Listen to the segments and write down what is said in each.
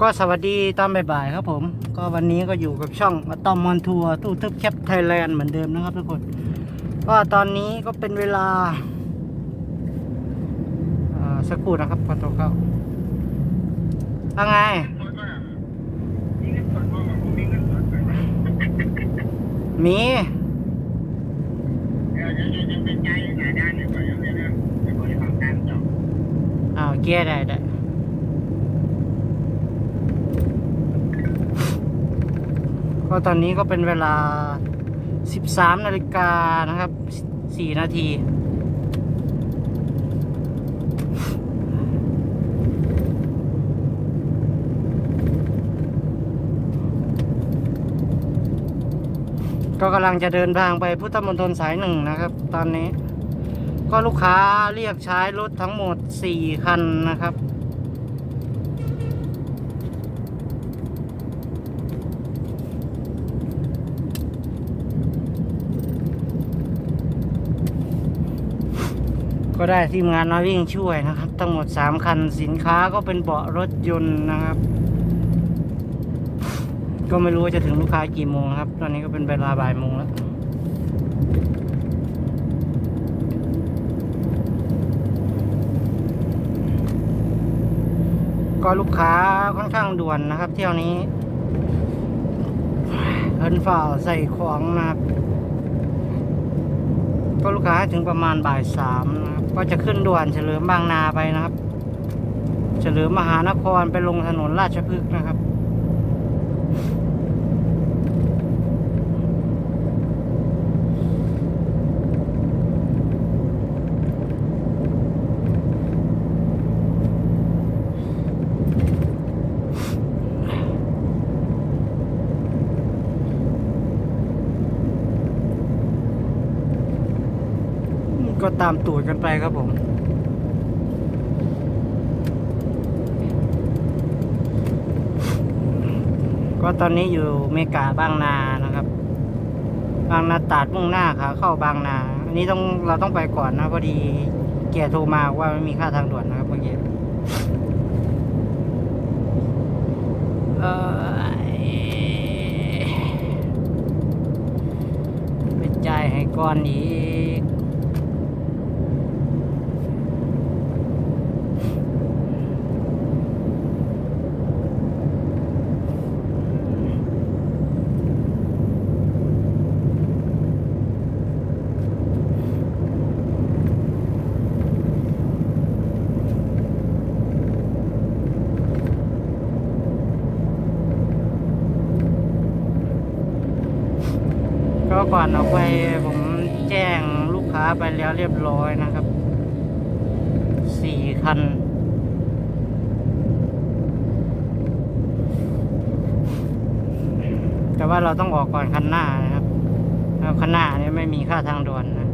ก็สวัสดีตอนบ่ายๆครับผม ก็วันนี้ก็อยู่กับช่องมาตอมมอนทัวร์ตู้ทึบแคปไทยแลนด์เหมือนเดิมนะครับทุกคน ก็ตอนนี้ก็เป็นเวลาอ่าสักครู่นะครับก่อนโทรเข้าว่าไงมีอ้าวเกียร์ได้ได้ ก็ตอนนี้ก็เป็นเวลา 13นาฬิกานะครับ 4 นาที ก็กำลังจะเดินทางไปพุทธมณฑลสายหนึ่งนะครับ ตอนนี้ ก็ลูกค้าเรียกใช้รถทั้งหมด 4 คันนะครับ ก็ได้ทีมงานมาวิ่งช่วยนะครับ ทั้งหมด 3 คันสินค้าก็เป็นเบาะรถยนต์นะครับ ก็ไม่รู้ว่าจะถึงลูกค้ากี่โมงครับ ตอนนี้ก็เป็นเวลาบ่ายโมงแล้วก็ลูกค้าค่อนข้างด่วนนะครับ เที่ยวนี้เอินฝ่าใส่ของนะครับ ก็ลูกค้าถึงประมาณบ่ายสามนะครับ ก็จะขึ้นด่วนเฉลิมบางนาไปนะครับ เฉลิมมหานครไปลงถนนราชพฤกษ์นะครับ ก็ตามตูดกันไปครับผม ก็ตอนนี้อยู่เมกาบางนานะครับ บางนาตาดมุ่งหน้าขาเข้าบางนา อันนี้ต้องเราต้องไปก่อนนะพอดีแกโทรมาว่าไม่มีค่าทางด่วนนะครับเมื่อกี้เอ่อไปจ่ายให้ก่อนอีก ไปผมแจ้งลูกค้าไปแล้วเรียบร้อยนะครับสี่คัน แต่ว่าเราต้องออกก่อนคันหน้านะครับคันหน้านี่ไม่มีค่าทางด่วนนะ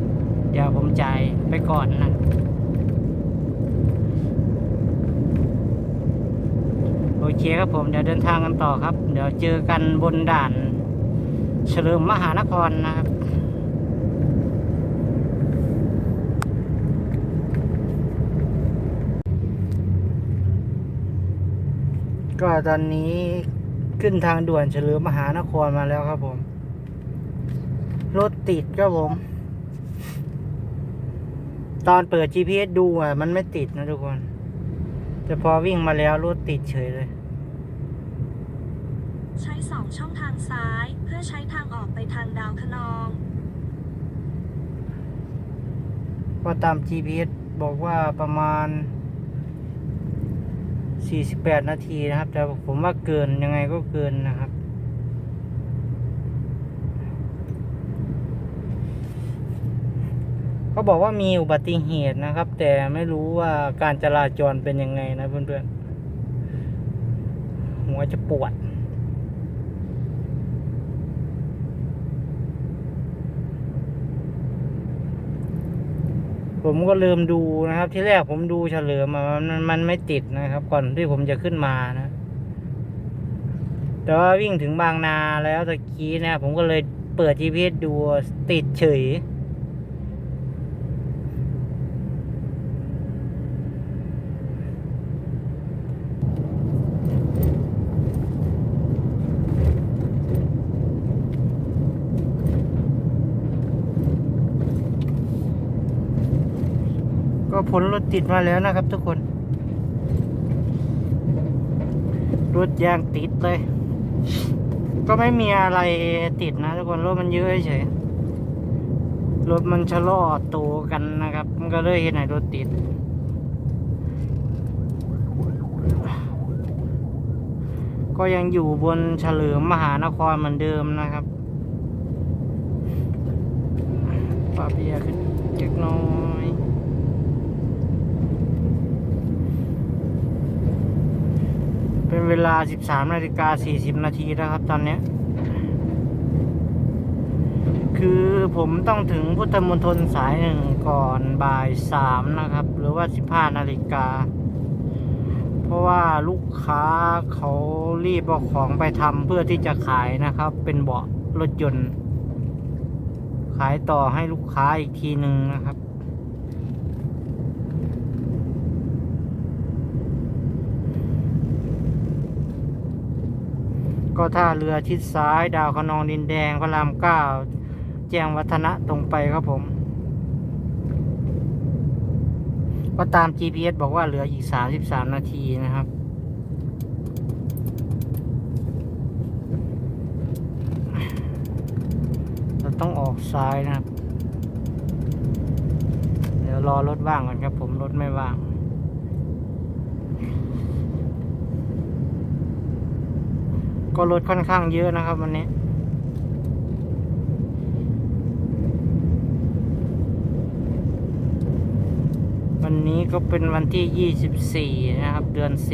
เดี๋ยวผมจ่ายไปก่อนนะโอเคครับผมเดี๋ยวเดินทางกันต่อครับ เดี๋ยวเจอกันบนด่าน เฉลิมมหานครนะครับ ก็ตอนนี้ขึ้นทางด่วนเฉลิมมหานครมาแล้วครับผม รถติดครับผม ตอนเปิด GPS ดูอะ มันไม่ติดนะทุกคน แต่พอวิ่งมาแล้วรถติดเฉยเลย ใช้สองช่องทางซ้าย เพื่อใช้ทางออกไปทางดาวคะนองก็ตาม GPS บอกว่าประมาณ 48 นาทีนะครับ แต่ผมว่าเกินยังไงก็เกินนะครับ เขาบอกว่ามีอุบัติเหตุนะครับ แต่ไม่รู้ว่าการจราจรเป็นยังไงนะเพื่อนๆ หัวจะปวด ผมก็ลืมดูนะครับ ที่แรกผมดูเฉลิมอมันมันไม่ติดนะครับ ก่อนที่ผมจะขึ้นมานะ แต่ว่าวิ่งถึงบางนาแล้วตะกี้นะผมก็เลยเปิด GPS ดูติดเฉย ผลรถติดมาแล้วนะครับทุกคน รถยางติดเลย ก็ไม่มีอะไรติดนะทุกคนรถมันเยอะเฉยรถมันชะลอตัวกันนะครับ มันก็เลยเห็นไหนรถติด ก็ยังอยู่บนเฉลิมมหานครเหมือนเดิมนะครับปรับเบียขึ้นเล็กน้อย เป็นเวลา 13นาฬิกา40 นาทีแล้วครับตอนนี้ คือผมต้องถึงพุทธมณฑลสายหนึ่งก่อนบ่ายสามนะครับ หรือว่า 15 นาฬิกา เพราะว่าลูกค้าเขารีบเอาของไปทำเพื่อที่จะขายนะครับ เป็นเบาะรถยนต์ ขายต่อให้ลูกค้าอีกทีหนึ่งนะครับ ก็ท่าเรือชิดซ้าย ดาวคะนองดินแดงพระรามเก้าแจ้งวัฒนะตรงไปครับผม ก็ตาม GPS บอกว่าเหลืออีก 33 นาทีนะครับเราต้องออกซ้ายนะครับ เดี๋ยวรอรถว่างก่อนครับผมรถไม่ว่าง ก็รถค่อนข้างเยอะนะครับ วันนี้วันนี้ก็เป็นวันที่ 24 นะครับ เดือน4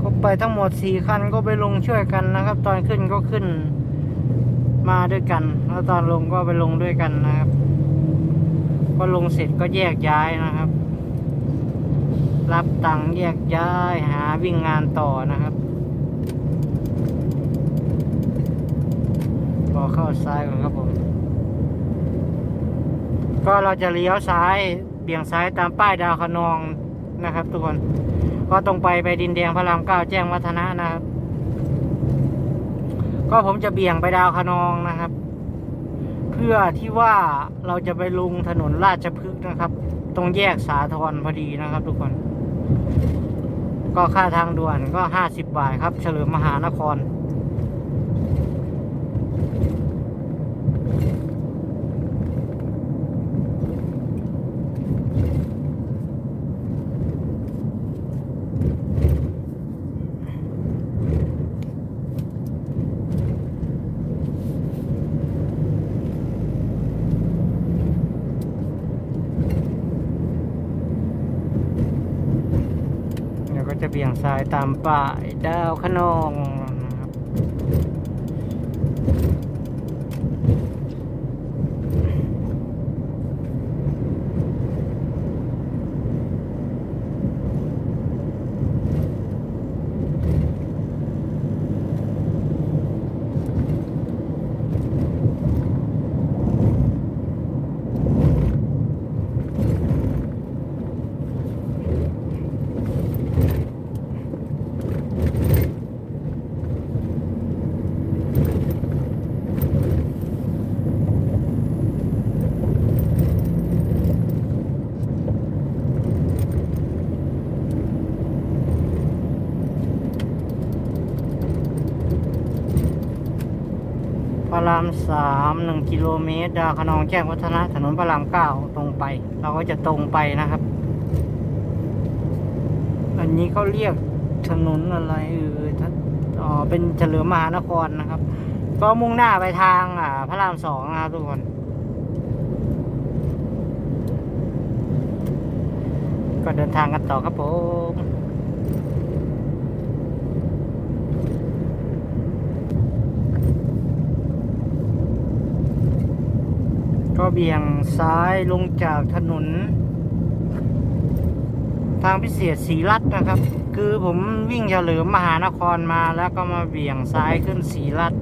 ก็ไปทั้งหมด4คันก็ไปลงช่วยกันนะครับ ตอนขึ้นก็ขึ้น มาด้วยกัน แล้วตอนลงก็ไปลงด้วยกันนะครับ ก็ลงเสร็จก็แยกย้ายนะครับ รับตังค์แยกย้ายหาวิ่งงานต่อนะครับพอเข้าซ้ายก่อนครับผม ก็เราจะเลี้ยวซ้ายเบี่ยงซ้ายตามป้ายดาวคะนองนะครับ ทุกคน ก็ตรงไปไปดินแดงพระรามเก้าแจ้งวัฒนะนะครับ ก็ผมจะเบี่ยงไปดาวคะนองนะครับ เพื่อที่ว่าเราจะไปลงถนนราชพฤกษ์นะครับ ตรงแยกสาทรพอดีนะครับทุกคน ก็ค่าทางด่วนก็ห้าสิบบาทครับ เฉลิมมหานคร เดี๋ยวก็จะเบี่ยง ซ้ายตามป่ายดาวขนอง สามหนึ่งกิโลเมตรดาวคะนองแจ้งวัฒนะถนนพระรามเก้าตรงไป เราก็จะตรงไปนะครับ อันนี้เขาเรียกถนนอะไรเออถ้าอ๋อเป็นเฉลิมมหานครนะครับ ก็มุ่งหน้าไปทางอ่าพระรามสองนะครับทุกคนก็เดินทางกันต่อครับผม ก็เบี่ยงซ้ายลงจากถนน ทางพิเศษสีรัตนะครับ คือผมวิ่งเฉลิมมหานครมาแล้วก็มาเบี่ยงซ้ายขึ้นสีรัต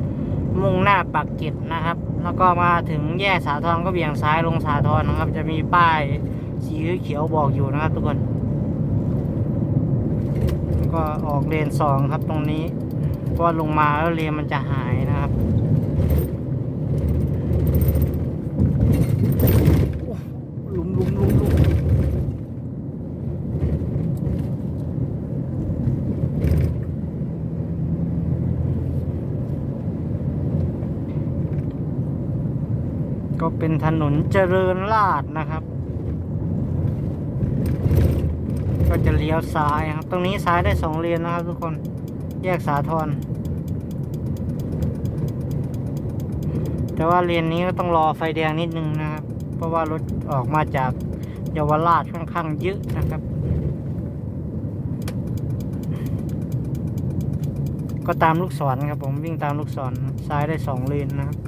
มุ่งหน้าปักเกร็ดนะครับ แล้วก็มาถึงแยกสาทรก็เบี่ยงซ้ายลงสาทรนะครับ จะมีป้ายสีเขียวบอกอยู่นะครับทุกคนก็ออกเลนสองครับตรงนี้เพราะว่าลงมาแล้วเลนมันจะหายนะครับโอ้หลุมหลุมหลุมหลุมก็ เป็นถนนเจริญราษฎร์นะครับ ก็จะเลี้ยวซ้ายครับ ตรงนี้ซ้ายได้สองเลนนะครับทุกคน แยกสาทรแต่ว่าเลนนี้ก็ต้องรอไฟแดงนิดนึงนะครับ เพราะว่ารถออกมาจากเยาวราชค่อนข้างเยอะนะครับ ก็ตามลูกศรครับผมวิ่งตามลูกศรซ้ายได้สองเลนนะครับ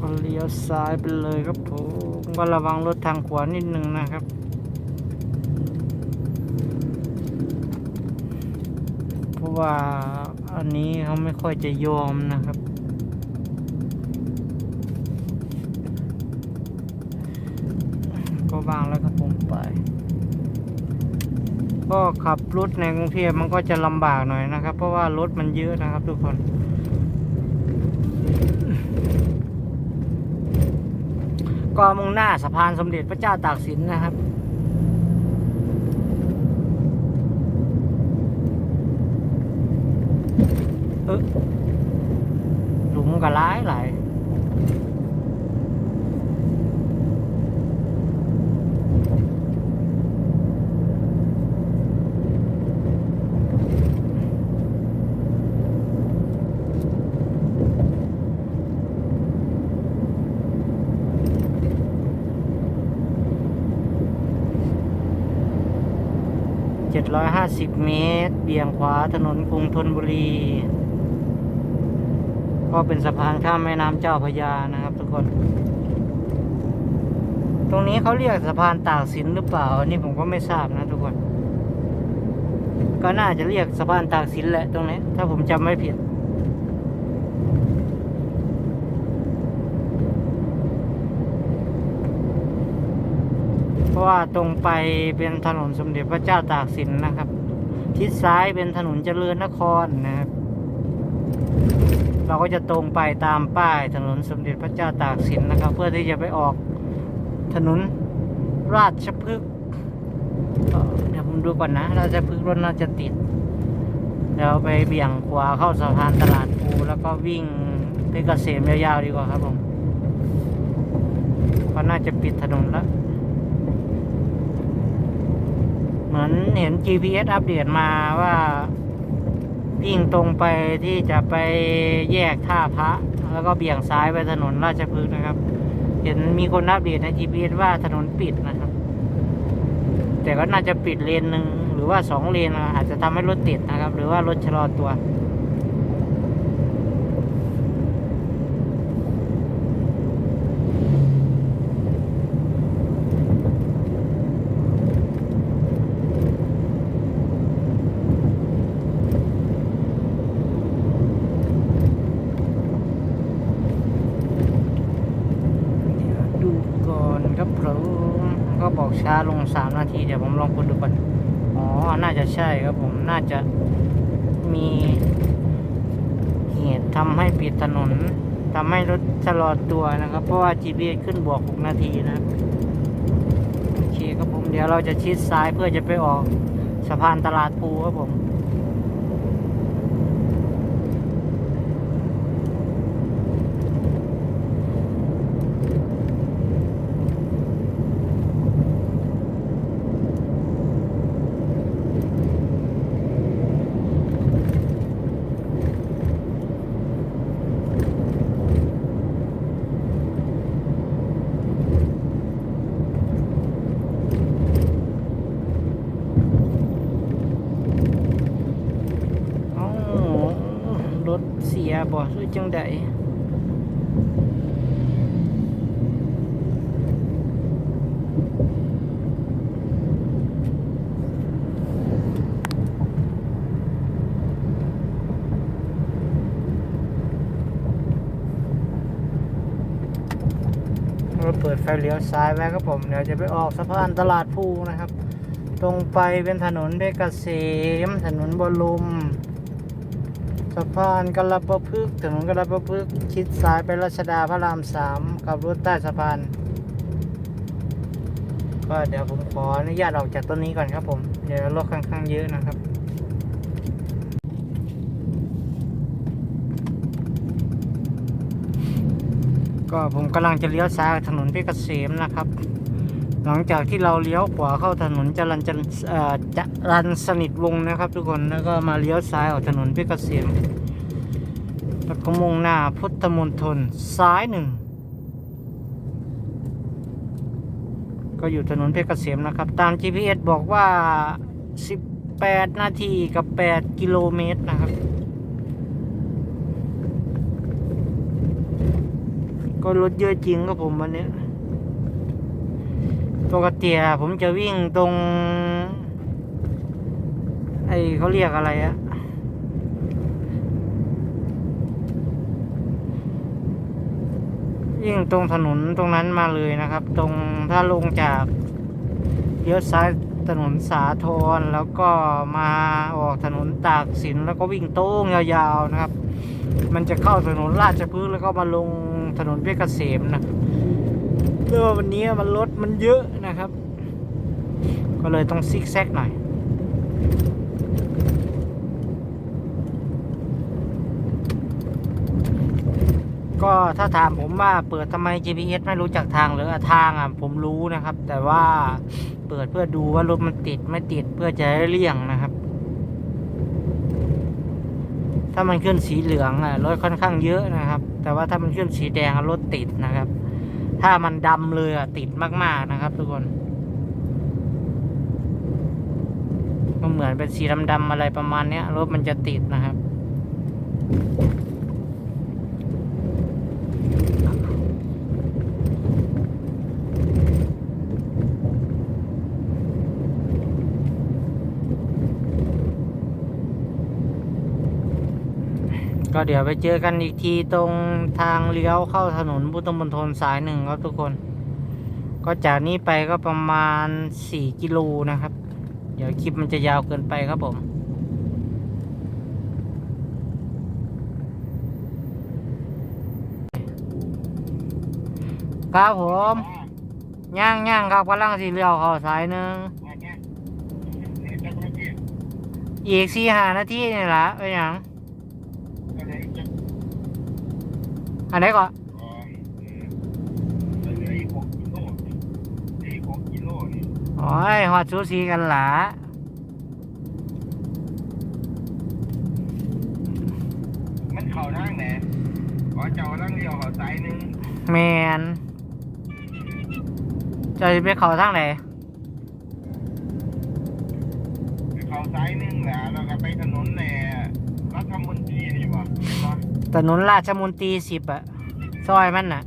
ก็ เลี้ยวซ้ายไปเลยครับผมก็ระวังรถทางขวานิดนึงนะครับ เพราะว่าอันนี้เขาไม่ค่อยจะยอมนะครับ ก็วางแล้วครับผมไป ก็ขับรถในกรุงเทพมันก็จะลำบากหน่อยนะครับ เพราะว่ารถมันเยอะนะครับทุกคน กอมุ่งหน้าสะพานสมเด็จพระเจ้าตากสินนะครับ เออหลุมก็ร้ายหลายเจ็ดร้อยห้าสิบเมตร เบี่ยงขวาถนนกรุงธนบุรี ก็เป็นสะพานข้ามแม่น้ำเจ้าพยานะครับ ทุกคน ตรงนี้เขาเรียกสะพานตากสินหรือเปล่าอันนี้ผมก็ไม่ทราบนะทุกคน ก็น่าจะเรียกสะพานตากสินแหละตรงนี้ ถ้าผมจำไม่ผิดเพราะว่าตรงไปเป็นถนนสมเด็จพระเจ้าตากสินนะครับ ทิศซ้ายเป็นถนนเจริญนครนะครับ เราก็จะตรงไปตามป้ายถนนสมเด็จพระเจ้าตากสินนะครับ เพื่อที่จะไปออกถนนราชพฤกษ์เดี๋ยวผมดูก่อนนะ ราชพฤกษ์รถน่าจะติดเดี๋ยวไปเบี่ยงขวาเข้าสะพานตลาดภูแล้วก็วิ่งไปเกษมยาวๆดีกว่าครับผมก็น่าจะปิดถนนแล้ว เห มือนเห็น GPS อัปเดตมาว่าวิ่งตรงไปที่จะไปแยกท่าพระ แล้วก็เบี่ยงซ้ายไปถนนราชพฤกษ์นะครับ เห็นมีคนอัปเดตใน GPS ว่าถนนปิดนะครับ แต่ก็น่าจะปิดเลนหนึ่งหรือว่าสองเลนอาจจะทำให้รถติดนะครับ หรือว่ารถชะลอตัว เดี๋ยวดูก่อนครับผมก็บอกช้าลงสามนา ทีเดี๋ยวผมลองกดดูก่อน อ๋อ น่าจะใช่ครับผม น่าจะมีเหตุทำให้ปิดถนนทำให้รถชะลอตัวนะครับ เพราะว่า GPS ขึ้นบวก 6 นาทีนะโอเคครับผม เดี๋ยวเราจะชิดซ้ายเพื่อจะไปออกสะพานตลาดภูครับผม รืจังใดเปิดไฟเลี้ยวซ้ายไว้ครับผม เดี๋ยวจะไปออกสะพานตลาดภูนะครับ ตรงไปเป็นถนนเพชรเกษมถนนบอลลุมะพานกระประพฤกษ์ถนนกระประพฤกษ์ชิดซ้ายไปรัชดาพระรามสามขับรถใต้สะพาน ก็เดี๋ยวผมขออนุญาตออกจากต้นนี้ก่อนครับผม เดี๋ยวรถค่อนข้างเยอะนะครับก็ผมกำลังจะเลี้ยวซ้ายถนนเพชรเกษมนะครับ หลังจากที่เราเลี้ยวขวาเข้าถนนจรัญจันจรันสนิทวงนะครับทุกคนแล้วก็มาเลี้ยวซ้ายออกถนนเพชรเกษมแล้วก็มุ่งหน้าพุทธมณฑลซ้ายหนึ่งก็อยู่ถนนเพชรเกษมนะครับ ตาม GPS บอกว่า 18 นาทีกับ 8 กิโลเมตรนะครับ ก็รถเยอะจริงครับผมวันนี้ ปกติอะผมจะวิ่งตรง ไอเขาเรียกอะไรอะวิ่งตรงถนนตรงนั้นมาเลยนะครับ ตรงถ้าลงจากเลี้ยวซ้ายถนนสาทรแล้วก็มาออกถนนตากสินแล้วก็วิ่งโต้งยาวๆนะครับ มันจะเข้าถนนราชพฤกษ์แล้วก็มาลงถนนเพชรเกษมนะ เมื่อวันนี้มันรถมันเยอะนะครับ ก็เลยต้องซิกแซกหน่อย ก็ถ้าถามผมว่าเปิดทำไม GPS ไม่รู้จักทางหรือทางอะผมรู้นะครับ แต่ว่าเปิดเพื่อดูว่ารถมันติดไม่ติดเพื่อจะได้เลี่ยงนะครับ ถ้ามันขึ้นสีเหลืองอะรถค่อนข้างเยอะนะครับ แต่ว่าถ้ามันขึ้นสีแดงรถติดนะครับ ถ้ามันดำเลยอะติดมากๆนะครับ ทุกคนก็เหมือนเป็นสีดำๆอะไรประมาณเนี้ยรถมันจะติดนะครับ ก็เดี๋ยวไปเจอกันอีกทีตรงทางเลี้ยวเข้าถนนพุทธมณฑลสายหนึ่งครับทุกคน ก็จากนี้ไปก็ประมาณสี่กิโลนะครับ เดี๋ยวคลิปมันจะยาวเกินไปครับผมครับผมย่างย่างครับกำลังสีเลี้ยวเข้าสายหนึ่งอีกสี่หานาทีนี่ละเป็นหยัง อันไหนก่อนโอ้ยฮอดซูซีกันหละมันเข่าทางไหนขอเจ้าทางเดียวเขาซ้ายหนึงแมนจะไปเขาทางไหนเขาซ้ายหนึงแหละแล้วก็ไปถนนแหน่รัฐมนตรีนี่บ่บ่ ถนนราชมนตรีสิบอะซอยมันน่ะ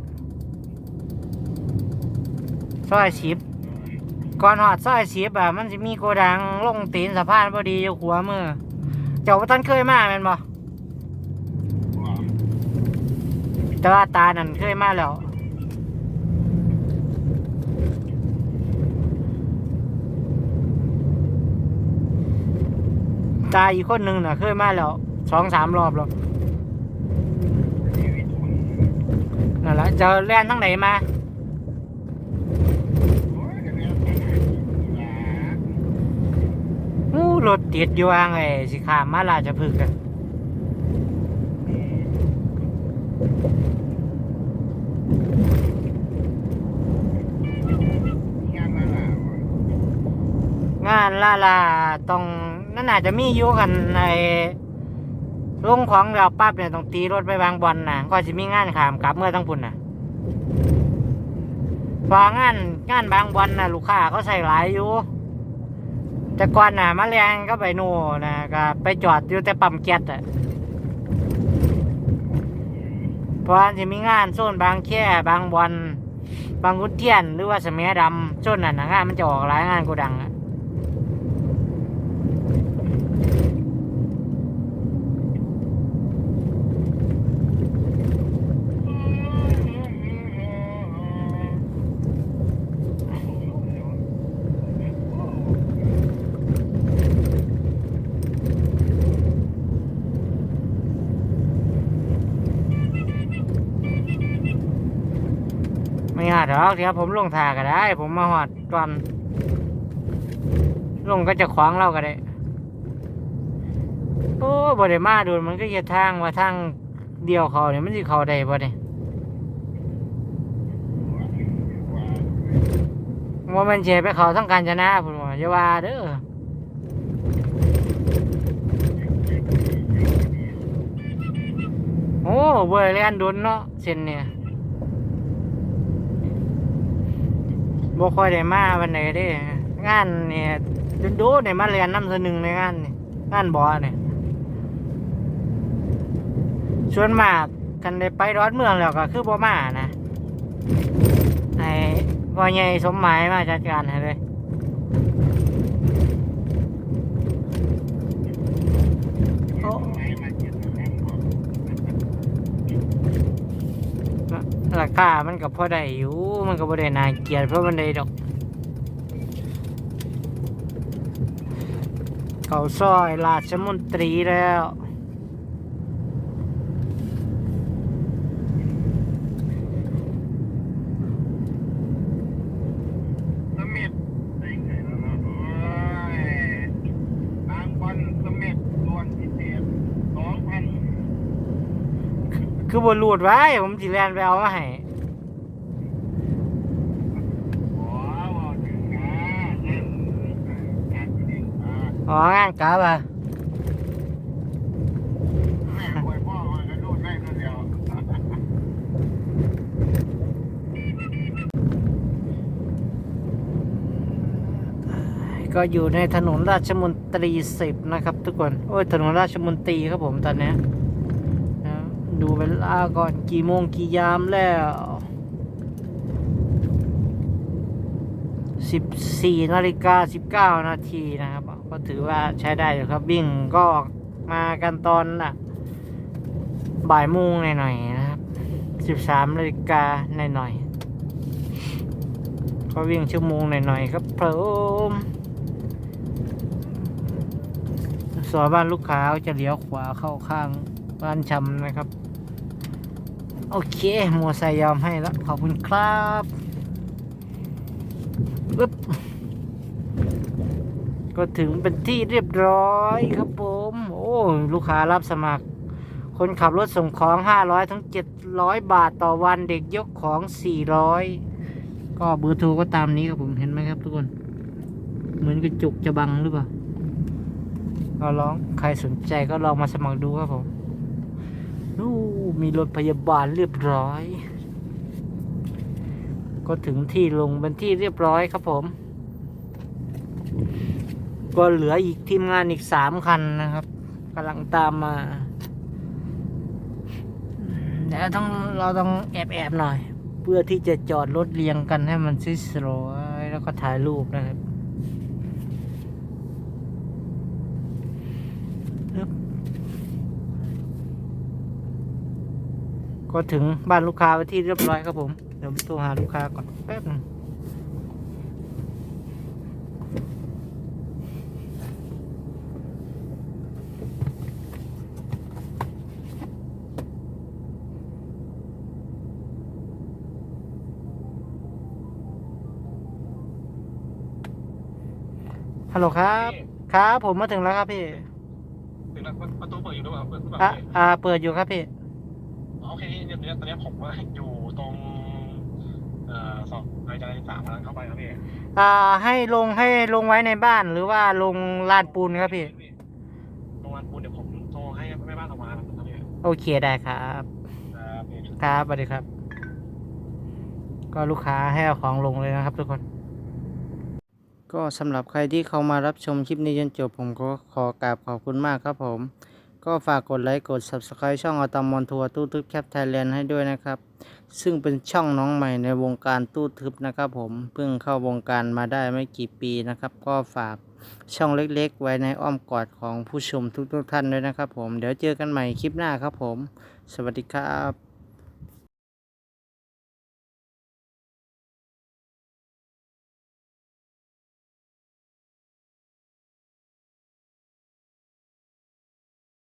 ซอยสิบก่อนหอดซอยสิบอะมันจะมีโกดังลงตีนสะพานพอดีอยู่ขวมือ เจ้าท่านเคยมาแม่นบ่บ่แต่ว่าตานั่นเคยมาแล้วตาอีกคนหนึ่งน่ะเคยมาแล้วสองสามรอบแล้ว ชีวิตคน นั่นแหละ จะแล่นทั้งไหนมาโอ้ยก็แล้วแต่ล่ะอู้รถติดอยู่อ่างไอ้สิขามมาลาจะพึกษ์อะงานงานลาลาต้องนั่นอาจจะมีอยู่กันใน ลงของเราปั๊บเนี่ยต้องตีรถไปบางบอลนะก็จะมีงานขามกลับเมื่อทั้งพุ่นนะพองานงานบางบอลนะลูกค้าเขาใส่หลายอยู่แต่ก่อนน่ะมาแรงก็ไปโน่นนะก็ไปจอดอยู่แต่ปั๊มแก๊สอะเพราะจะมีงานโซนบางแค่บางบอลบางกุเทียนหรือว่าสมัยดำโซนนั้นนะงานมันจะออกหลายงานกูดังอะ เไม่ยากหร อกเดี๋ยวผมลงทาก็ได้ ผมมาหอดตอน ลงก็จะขวางเราก็ได้ โอ้บ่ได้มาดูมันก็จะทางว่าทางเดียวเขาเนี่ยมันสิเขาได้บ่เนี่ยว่ามันเฉไปเขาต้องการชนะผมว่าอย่าว่าเด้อโอ้บ่ได้เล่นโดนเนาะเส้นเนี่ย บ่ค่อยได้มาวันไหนเด้ งานเนี่ยโดนๆเนี่ยมาเรียนน้ำสอหนึ่งในงานนี่งานบ่เนี่ยชวนมากกันได้ไปร้อนเมืองแล้วก็คือบ่มานะไอ้พ่อใหญ่สมหมายมาจัดการให้เลยโอ้ ราคามันก็พอได้อยู่ มันก็บ่ได้นาเกลียดเพราะมันได้ดอกเขาซอยราชมนตรีแล้ว สมิธได้ไงแล้วนะโอ้ยทางบอลสมิธส่วนพิเศษสองพัน คื อบนรูดไว้ ผมสิแลนไปเอามาให้อ๋องานกลับอะก็อยู่ในถนนราชมนตรีสิบนะครับทุกคน โอ้ยถนนราชมนตรีครับผมตอนนี้ ดูเวลาก่อนกี่โมงกี่ยามแล้วสิบสี่นาฬิกาสิบเก้านาทีนะครับ ก็ถือว่าใช้ได้อยู่ครับวิ่งก็ออกมากันตอนน่ะบ่ายโมงหน่อยๆนะครับสิบสามนาฬิกาหน่อยๆก็วิ่งชั่วโมงหน่อยๆครับผมสอบ้านลูกค้าจะเลี้ยวขวาเข้าข้างบ้านชำนะครับ โอเคมัวไซค์ยอมให้แล้ว ขอบคุณครับปึ๊บก็ถึงเป็นที่เรียบร้อยครับผม โอ้ลูกค้ารับสมัคร คนขับรถส่งของ 500 ถึง 700 บาทต่อวันเด็กยกของ 400 ก็เบอร์โทรก็ตามนี้ครับผมเห็นไหมครับทุกคน เหมือนกระจุกจะบังหรือเปล่าก็ลองใครสนใจก็ลองมาสมัครดูครับผม นู่มีรถพยาบาลเรียบร้อย ก็ถึงที่ลงเป็นที่เรียบร้อยครับผม ก็เหลืออีกทีมงานอีกสามคันนะครับกำลังตามมาเดี๋ยวต้องเราต้องแอบแอบๆหน่อย เพื่อที่จะจอดรถเรียงกันให้มันสวยๆแล้วก็ถ่ายรูปนะครับ ก็ถึงบ้านลูกค้าไปที่เรียบร้อยครับผม เดี๋ยวผมโทรหาลูกค้าก่อนแป๊บนึงฮัลโหลครับ ครับ ผมมาถึงแล้วครับพี่ ถึงแล้วประตูเปิดอยู่หรือเปล่าเปิดหรือเปล่าอะพี่อ่า เปิดอยู่ครับพี่อ๋อ โอเคเนี่ยเนี่ยตอนนี้ผมว่าอยู่ตรงเอ่อสอบรายการที่สามกำลังเข้าไปครับพี่อ่าให้ลงให้ลงไว้ในบ้านหรือว่าลงลานปูนครับพี่ โรงงานปูนเดี๋ยวผมโทรให้แม่บ้านออกมาครับพี่โอเคได้ครับ ครับพี่ ครับสวัสดีครับ ก็ลูกค้าให้เอาของลงเลยนะครับทุกคน ก็สำหรับใครที่เข้ามารับชมคลิปนี้จนจบผมก็ขอกราบขอบคุณมากครับผม ก็ฝากกดไลค์กด Subscribe ช่องอตมมอนทัวร์ตู้ทึบแคปไทยแลนด์ให้ด้วยนะครับ ซึ่งเป็นช่องน้องใหม่ในวงการตู้ทึบนะครับผมเพิ่งเข้าวงการมาได้ไม่กี่ปีนะครับ ก็ฝากช่องเล็กๆ ไว้ในอ้อมกอดของผู้ชมทุกๆท่านด้วยนะครับผมเดี๋ยวเจอกันใหม่คลิปหน้าครับผม สวัสดีครับ